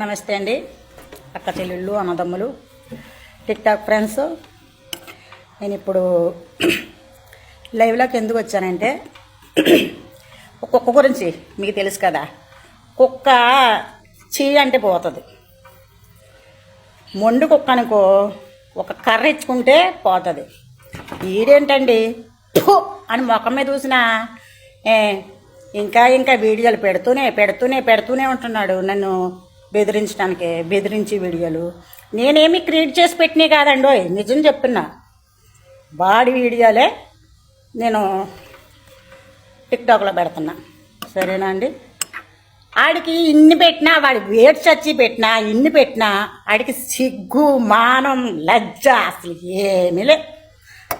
నమస్తే అండి. అక్క చెల్లెళ్ళు అన్నదమ్ములు టిక్ టాక్ ఫ్రెండ్స్. నేను ఇప్పుడు లైవ్లోకి ఎందుకు వచ్చానంటే ఒక కుక్క గురించి మీకు తెలుసు కదా. కుక్క చీ అంటే పోతుంది. మొండు కుక్క అనుకో ఒక కర్ర ఇచ్చుకుంటే పోతుంది. ఈడేంటండి అని ముఖం మీద చూసినా ఏ, ఇంకా ఇంకా వీడియోలు పెడుతూనే పెడుతూనే పెడుతూనే ఉంటున్నాడు నన్ను. బెదిరించడానికి బెదిరించి వీడియోలు. నేనేమి క్రియేట్ చేసి పెట్టినవి కాదండి నిజం చెప్తున్నా. వాడి వీడియోలే నేను టిక్టాక్లో పెడుతున్నా. సరేనా అండి? ఆడికి ఇన్ని పెట్టినా వాడి వేడి చచ్చి పెట్టినా ఇన్ని పెట్టినా ఆడికి సిగ్గు మానం లజ్జ అసలు ఏమీ లే.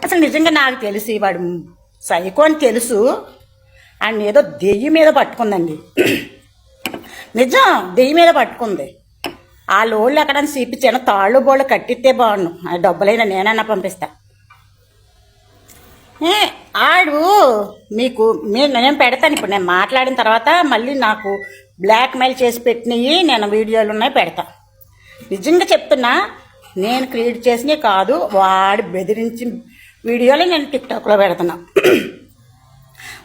అసలు నిజంగా నాకు తెలిసి వాడు సైకో అని తెలుసు. ఆయన ఏదో దెయ్యం మీద పట్టుకుందండి. నిజం దెయ్యం మీద పట్టుకుంది. ఆ లోళ్ళు ఎక్కడ చూపించాను తాళ్ళు బోళ్ళు కట్టిస్తే బాగుండు. ఆ డబ్బులైనా నేనన్నా పంపిస్తా. ఏ, ఆడు మీకు నేను నేను పెడతాను. ఇప్పుడు నేను మాట్లాడిన తర్వాత మళ్ళీ నాకు బ్లాక్మెయిల్ చేసి పెట్టినవి నేను వీడియోలు ఉన్నాయి పెడతా. నిజంగా చెప్తున్నా నేను క్రియేట్ చేసినవి కాదు వాడు బెదిరించి వీడియోలే నేను టిక్టాక్లో పెడుతున్నా.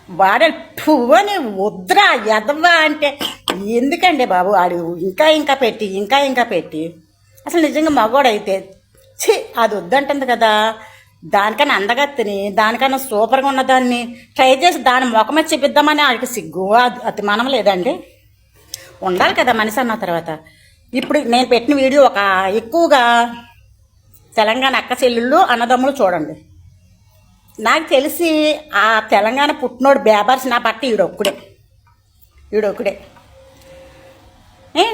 వాడు పువ్వని వద్దురా ఎదవా అంటే ఎందుకండి బాబు? ఆడు ఇంకా ఇంకా పెట్టి ఇంకా ఇంకా పెట్టి. అసలు నిజంగా మగోడైతే ఛీ అది వద్దంటుంది కదా. దానికన్నా అందగత్తిని దానికన్నా సూపర్గా ఉన్నదాన్ని ట్రై చేసి దాని ముఖమే చూపిద్దామని ఆడికి సిగ్గు అది అతి మనం లేదండి. ఉండాలి కదా మనిషి అన్న తర్వాత. ఇప్పుడు నేను పెట్టిన వీడియో ఒక ఎక్కువగా తెలంగాణ అక్క చెల్లెళ్ళు అన్నదమ్ములు చూడండి. నాకు తెలిసి ఆ తెలంగాణ పుట్టినోడు బేబర్స్ నా బట్ట ఈడొక్కడే ఈడొక్కడే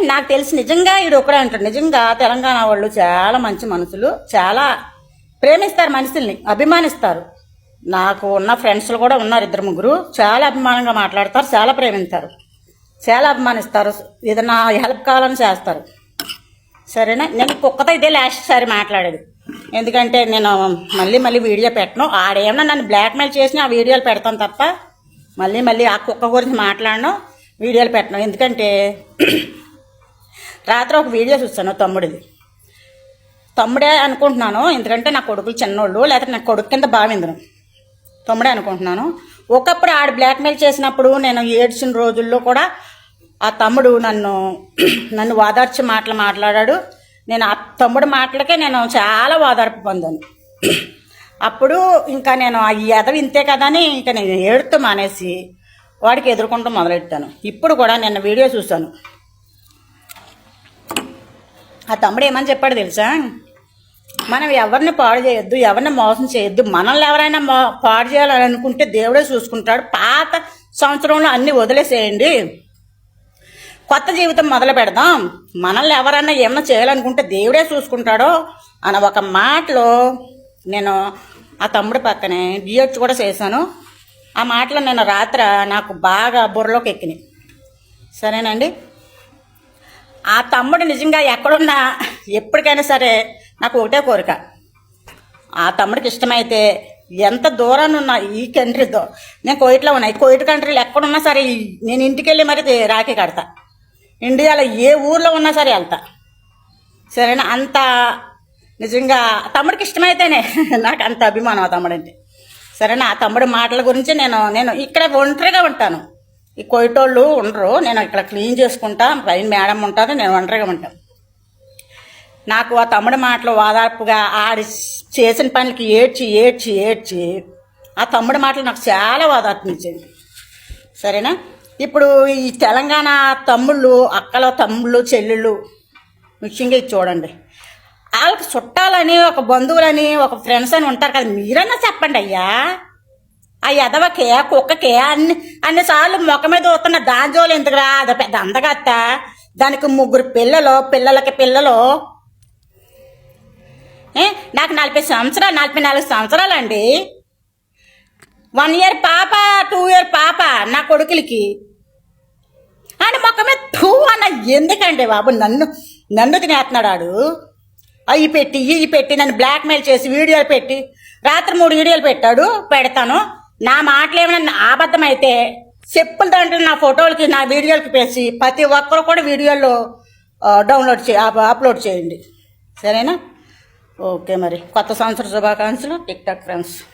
నాకు తెలిసి నిజంగా ఈడొక్కడే అంటాడు. నిజంగా తెలంగాణ వాళ్ళు చాలా మంచి మనుషులు చాలా ప్రేమిస్తారు మనుషుల్ని అభిమానిస్తారు. నాకు ఉన్న ఫ్రెండ్స్లు కూడా ఉన్నారు ఇద్దరు ముగ్గురు. చాలా అభిమానంగా మాట్లాడతారు చాలా ప్రేమిస్తారు చాలా అభిమానిస్తారు. ఏదైనా హెల్ప్ కావాలని చేస్తారు. సరేనా? నేను కుక్కతో ఇదే లాస్ట్ సారి మాట్లాడేది. ఎందుకంటే నేను మళ్ళీ మళ్ళీ వీడియో పెట్టను. ఆడేమన్నా నన్ను బ్లాక్మెయిల్ చేసి ఆ వీడియోలు పెడతాను తప్ప మళ్ళీ మళ్ళీ ఆ కుక్క గురించి మాట్లాడను వీడియోలు పెట్టను. ఎందుకంటే రాత్రి ఒక వీడియో చూస్తాను తమ్ముడిది. తమ్ముడే అనుకుంటున్నాను ఎందుకంటే నా కొడుకులు చిన్నోళ్ళు లేకపోతే నా కొడుకు కింద భావిందను తమ్ముడే అనుకుంటున్నాను. ఒకప్పుడు ఆడు బ్లాక్మెయిల్ చేసినప్పుడు నేను ఏడ్చిన రోజుల్లో కూడా ఆ తమ్ముడు నన్ను నన్ను వాదార్చి మాటలు మాట్లాడాడు. నేను ఆ తమ్ముడు మాటలకే నేను చాలా ఓదార్పు పొందాను. అప్పుడు ఇంకా నేను ఆ ఎదవి ఇంతే కదా అని ఇంకా నేను ఏడుతూ మానేసి వాడికి ఎదుర్కొంటూ మొదలెట్టాను. ఇప్పుడు కూడా నిన్న వీడియో చూశాను. ఆ తమ్ముడు ఏమని చెప్పాడు తెలుసా? మనం ఎవరిని పాడు చేయొద్దు ఎవరిని మోసం చేయొద్దు మనల్ని ఎవరైనా మో పాడు చేయాలని అనుకుంటే దేవుడే చూసుకుంటాడు. పాత సంవత్సరంలో అన్నీ వదిలేసేయండి. కొత్త జీవితం మొదలు పెడదాం. మనల్ని ఎవరైనా ఏమన్నా చేయాలనుకుంటే దేవుడే చూసుకుంటాడో అన్న ఒక మాటలో నేను ఆ తమ్ముడు పక్కనే డిఎడ్స్ కూడా చేశాను. ఆ మాటలు నేను రాత్రి నాకు బాగా బుర్రలోకి ఎక్కినాయి. సరేనండి? ఆ తమ్ముడు నిజంగా ఎక్కడున్నా ఎప్పటికైనా సరే నాకు ఒకటే కోరిక. ఆ తమ్ముడికి ఇష్టమైతే ఎంత దూరాన్ని ఉన్నా ఈ కంట్రీతో. నేను కోయిట్లో ఉన్నా ఈ కోయిట్ కంట్రీలో ఎక్కడున్నా సరే నేను ఇంటికి వెళ్ళి మరి రాఖీ కడతా. ఇండియాలో ఏ ఊర్లో ఉన్నా సరే వెళ్తా. సరేనా? అంత నిజంగా తమ్ముడికి ఇష్టమైతేనే నాకు అంత అభిమానం ఆ తమ్ముడంటే. సరేనా? ఆ తమ్ముడి మాటల గురించి నేను నేను ఇక్కడ ఒంటరిగా ఉంటాను. ఈ కొయ్యటోళ్ళు ఉండరు. నేను ఇక్కడ క్లీన్ చేసుకుంటా పైన మేడం ఉంటుంది నేను ఒంటరిగా ఉంటాను. నాకు ఆ తమ్ముడి మాటలు ఓదార్పుగా ఆడి చేసిన పనులకి ఏడ్చి ఏడ్చి ఏడ్చి ఆ తమ్ముడి మాటలు నాకు చాలా వాదార్పునిచ్చింది సరేనా? ఇప్పుడు ఈ తెలంగాణ తమ్ముళ్ళు అక్కల తమ్ముళ్ళు చెల్లెళ్ళు ముఖ్యంగా ఇది చూడండి. వాళ్ళకి చుట్టాలని ఒక బంధువులని ఒక ఫ్రెండ్స్ అని ఉంటారు కదా మీరన్నా చెప్పండి అయ్యా. ఆ ఎదవకే కుక్కకే అన్ని అన్నిసార్లు మొక్క మీద వస్తున్న దాంజోలు ఎందుకురా? అది పెద్ద అందగత్త. దానికి ముగ్గురు పిల్లలు పిల్లలకి పిల్లలు. నాకు నలభై సంవత్సరాలు నలభై నాలుగు సంవత్సరాలు అండి వన్ ఇయర్ పాప. టూ ఇయర్ పాప నా కొడుకులకి. అని మొక్క మీద టూ అన్న ఎందుకండి బాబు నన్ను నన్ను తినేస్తున్నాడు ఆడు. అవి పెట్టి ఇవి పెట్టి నన్ను బ్లాక్మెయిల్ చేసి వీడియోలు పెట్టి రాత్రి మూడు వీడియోలు పెట్టాడు పెడతాను. నా మాటలు ఏమైనా అబద్ధం అయితే చెప్పుల దాంట్లో నా ఫోటోలకి నా వీడియోలకి పేసి ప్రతి ఒక్కరు కూడా వీడియోలో డౌన్లోడ్ చే అప్- అప్లోడ్ చేయండి. సరేనా? ఓకే మరి. కొత్త సంవత్సర శుభాకాంక్షలు. TikTok friends.